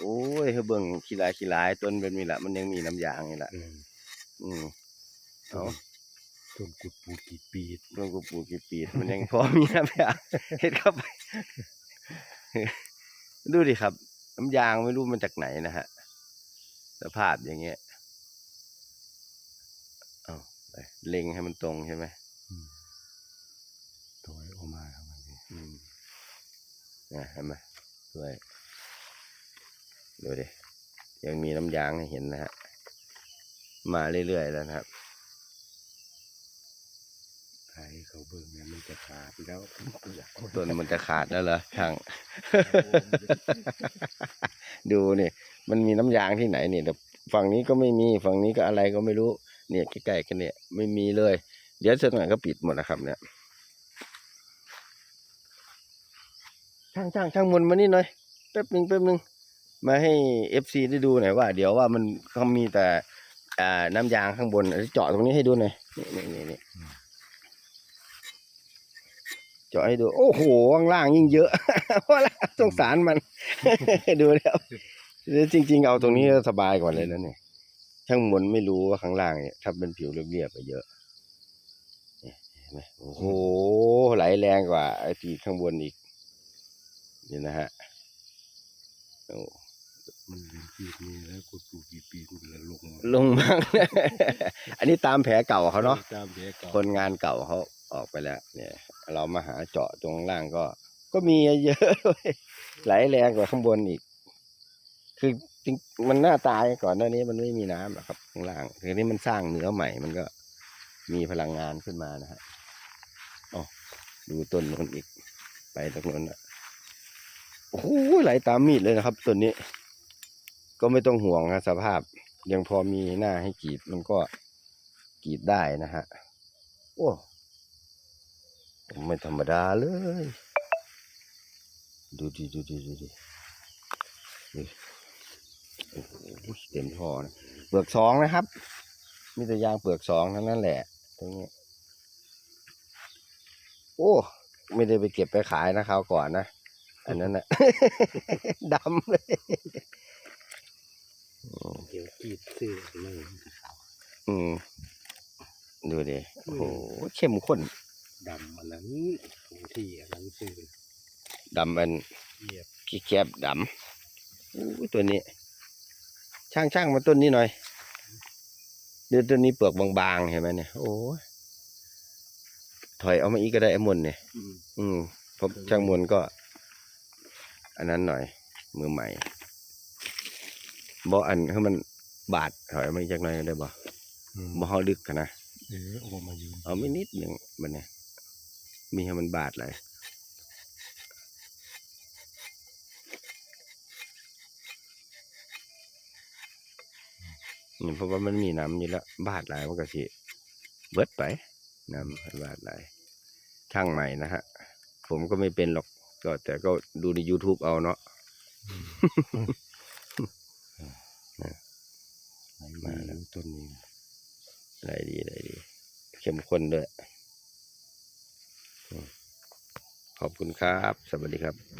โอ้ยเฮาเบิ่งขี้หลายขี้หลายต้นเป็นมีละมันยังมีน้ำยางนี่ล่ะเอออืมเอาต้นกุดปูกี่ปีดต้นกูปลูกกี่ปีดมันยังพอมีน้ำยางเฮ็ดเข้าไปดูดิครับ น้ำยางไม่รู้มันจากไหนนะฮะสภาพอย่างเงี้ยเอาไปเล็งให้มันตรงใช่ไหมอืมถอยออกมาครับมันนี่อืมนะเห็นไหมด้วย ดูดิยังมีน้ำยางให้เห็นนะฮะ มาเรื่อยๆแล้วนะครับใครเขาเบิ่งเนี่ยมันจะขาดแล้วเปลือกต้นมันจะขาดแล้วเหรอช่าง ดูนี่มันมีน้ำยางที่ไหนเนี่ยแต่ฝั่งนี้ก็ไม่มีฝั่งนี้ก็อะไรก็ไม่รู้ เนี่ยใกล้ๆกันเนี่ย ไม่มีเลย เดี๋ยวสักหน่อยก็ปิดหมดนะครับ เนี่ยช่างช่างช่างมนต์มานี่หน่อยแป๊บหนึ่งแป๊บหนึ่ง มาให้เอฟซีได้ดูหน่อยว่า เดี๋ยวว่ามันเขามีแต่อ่าน้ำยางข้างบนเอาเจาะตรงนี้ให้ดูหน่อยนี่นี่นี่นี่เจาะให้ดู โอ้โหข้างล่างยิ่งเยอะเพราะละสงสารมัน ดูแล้วจริง ๆ เอาตรงนี้สบายกว่าเลยนะเนี่ยช่างมนไม่รู้ว่าข้างล่างเนี่ยถ้าเป็นผิวเรียบๆไปเยอะเห็นไหมโอ้โหไหลแรงกว่าไอ้ที่ข้างบนอีกนี่นะฮะโอ้ มันเป็นปีดนี่แล้วกุดปูกี่ปีดมันละลงมาลงมั่งอันนี้ตามแผลเก่าเขาเนาะ ตามแผลเก่าคนงานเก่าเขาออกไปแล้ว เนี่ย เรามาหาเจาะตรงล่างก็ ก็มีเยอะเว้ยไหลแรงกว่าข้างบนอีก คือจริงมันหน้าตายก่อนหน้านี้มันไม่มีน้ำหรอกครับข้างล่างทีนี้มันสร้างเหนือใหม่มันก็มีพลังงานขึ้นมานะฮะอ๋อดูต้นนู้นอีก ไปตรงนู้นอะโอ้โหไหลตามมีดเลยนะครับต้นนี้ ก็ไม่ต้องห่วงนะสภาพ ยังพอมีหน้าให้กรีดมันก็กรีดได้นะฮะโอ้ไม่ธรรมดาเลย ดูดิดูดิดูดิดูโอ้โหเต็มท่อนะเปลือกสองนะครับมีแต่ยางเปลือกสองทั้งนั้นแหละตรงนี้โอ้ไม่ได้ไปเก็บไปขายนะคราวก่อนนะ อันนั้นนะดำเลย เดี๋ยวกรีดซื้อเลยมันจะขาวอืมดูดิโอ้โหเข้มข้นดำอันนั้นตรงที่อันนั้นซื้อดำมันเหยียบขี้แคบดำอู้ตัวนี้ ช่างช่างมาต้นนี้หน่อยเดี๋ยวต้นนี้เปลือกบางๆเห็นไหมเนี่ย โอ้ยถอยเอามาอีกก็ได้ไอ้มนเนี่ยอืมอืมผมช่างมนก็ อันนั้นหน่อย มือใหม่ บ่อันให้มันบาดถอยเอามาอีกจักหน่อยได้บ่อืมบ่เฮาดึกกันนะเออออกมายืนเอาไม่นิดหนึ่งมันเนี่ยมีให้มันบาดเลยนี่เพราะว่ามันมีน้ำอยู่แล้วบาดหลายมันก็สิเบิดไปน้ำมันบาดหลายช่างใหม่นะฮะ ผมก็ไม่เป็นหรอกก็แต่ก็ดูใน YouTube เอาเนาะ มาแล้วต้นนี้อะไรดีอะไรดี เข้มข้นด้วยอืมขอบคุณครับ สวัสดีครับ